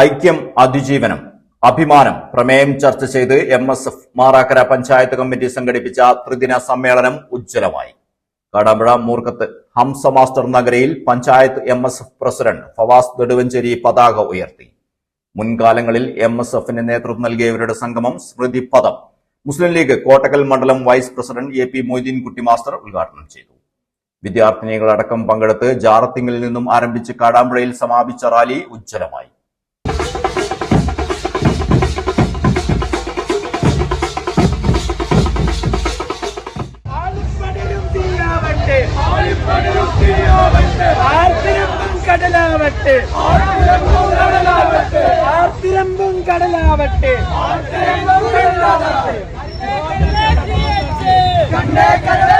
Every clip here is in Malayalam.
ഐക്യം അതിജീവനം അഭിമാനം പ്രമേയം ചർച്ച ചെയ്ത് M S F Marakkara panchayat committee സംഘടിപ്പിച്ച ത്രിദിന സമ്മേളനം ഉജ്ജ്വലമായി. Kadampuzha Moorkkath Hamsa master നഗരയിൽ panchayat M S F president Fawas Neduvanchery പതാക ഉയർത്തി. മുൻകാലങ്ങളിൽ എം എസ് എഫിന് നേതൃത്വം നൽകിയവരുടെ സംഗമം സ്മൃതി പദം മുസ്ലിം ലീഗ് കോട്ടക്കൽ മണ്ഡലം vice president A P Moideenkutty master ഉദ്ഘാടനം ചെയ്തു. വിദ്യാർത്ഥിനികളടക്കം പങ്കെടുത്ത് ജാറത്തിങ്ങിൽ നിന്നും ആരംഭിച്ച് കാടാമ്പുഴയിൽ സമാപിച്ച റാലി ഉജ്ജ്വലമായി. கடலாவட்டு. ஆத்திரம்பும் கடலாவட்டு. கண்டே கடலே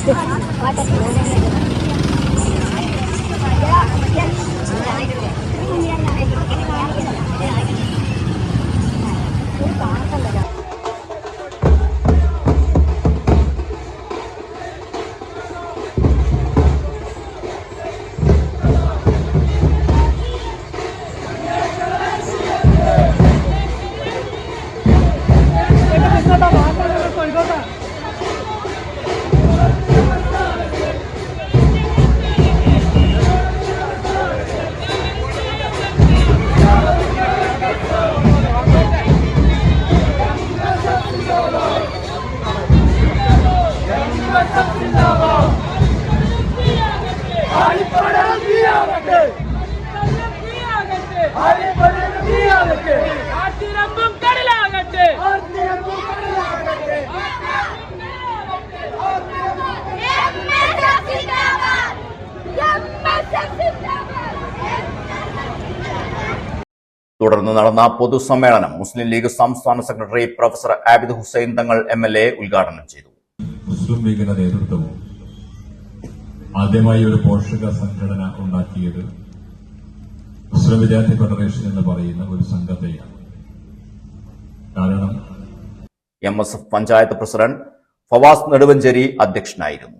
¡Suscríbete! ஆட்சி ரம்பம் തുടർന്ന് നടന്ന പൊതുസമ്മേളനം മുസ്ലിം ലീഗ് സംസ്ഥാന secretary professor Abid Hussain Thangal M L A ഉദ്ഘാടനം ചെയ്തു. മുസ്ലിം ലീഗിന്റെ നേതൃത്വവും ആദ്യമായി ഒരു പോഷക സംഘടന ഉണ്ടാക്കിയത് മുസ്ലിം വിദ്യാർത്ഥി ഫെഡറേഷൻ എന്ന് പറയുന്ന ഒരു സംഘത്തെയാണ് കാരണം M S F panchayat president Fawas Neduvanchery അധ്യക്ഷനായിരുന്നു.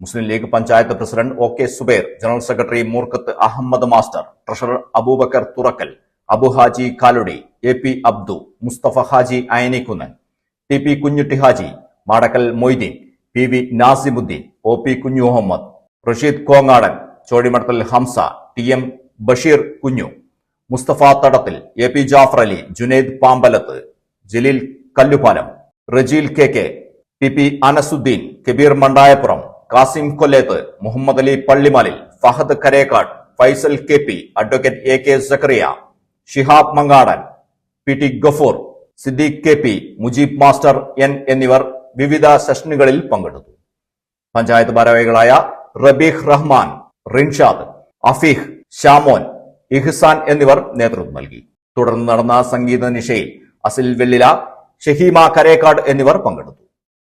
Muslim League panchayat president O K Zubair general secretary Moorkkath Ahammed master treasurer Aboobacker Thurakkal Abu Haji Kaludi A P Abdu Musthafa Haji Ayanikkunnan T P Kunjutty Haji Madakkal Moideen P V Nasimuddin O P Kunju Muhammed Rasheed Kongadan Chodimadathal Hamsa T M Basheer Kunju Musthafa Thadathil A P Jafar Ali Junaid Pambalath Jaleel Kallupalam Rajeel K K P P Anasuddeen Kabeer Mandayappuram Kasim Kolleth Muhammed Ali Pallimalil Fahad Karekkad Faisal K P advocate A K Zakariya Shihab Mankadan P T Gafoor Siddique K P Mujeeb master N എന്നിവർ വിവിധ സെഷനുകളിൽ പങ്കെടുത്തു. പഞ്ചായത്ത് ഭാരവാഹികളായ റബീഖ് റഹ്മാൻ റിൻഷാദ് അഫീഖ് ഷാമോൻ ഇഹ്സാൻ എന്നിവർ നേതൃത്വം നൽകി. തുടർന്ന് നടന്ന സംഗീത നിശയിൽ അസിൽ വെള്ളില ഷഹീമ കരേക്കാട് എന്നിവർ പങ്കെടുത്തു.